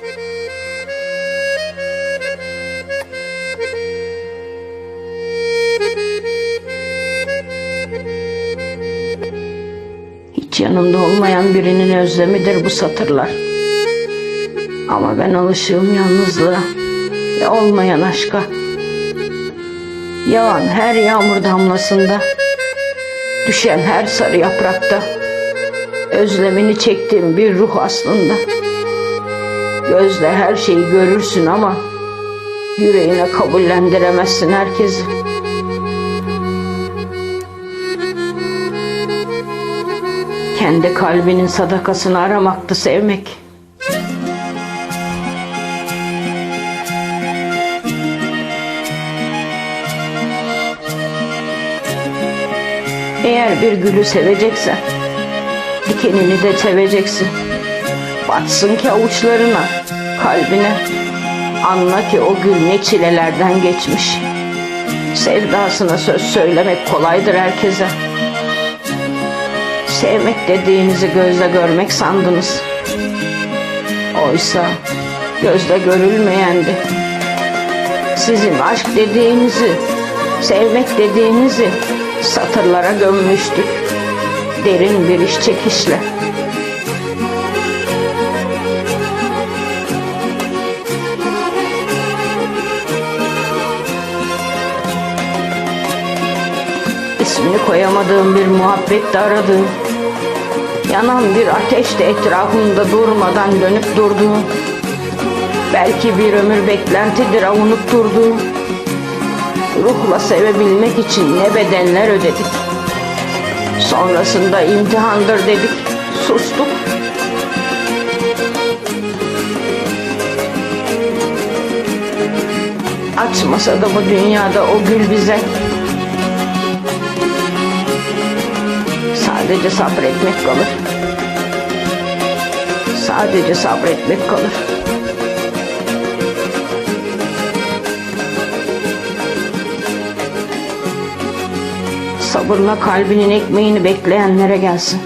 Hiç yanımda olmayan birinin özlemidir bu satırlar. Ama ben alışığım yalnızlığa ve olmayan aşka. Yağan her yağmur damlasında, düşen her sarı yaprakta, özlemini çektiğim bir ruh aslında. Gözle her şeyi görürsün ama yüreğine kabullendiremezsin herkesi. Kendi kalbinin sadakasını aramaktı sevmek. Eğer bir gülü seveceksen, dikenini de seveceksin. Batsın ki avuçlarına, kalbine. Anla ki o gül ne çilelerden geçmiş. Sevdasına söz söylemek kolaydır herkese. Sevmek dediğinizi gözle görmek sandınız. Oysa gözle görülmeyendi. Sizin aşk dediğinizi, sevmek dediğinizi satırlara gömmüştük. Derin bir iş çekişle. İsmini koyamadığım bir muhabbette aradım. Yanan bir ateş de etrafımda durmadan dönüp durdu. Belki bir ömür beklentidir avunup durdu. Ruhla sevebilmek için ne bedeller ödedik. Sonrasında imtihandır dedik, sustuk. Açmasa da bu dünyada o gül bize Sadece sabretmek kalır. Sadece sabretmek kalır. Sabırla kalbinin ekmeğini bekleyenlere gelsin.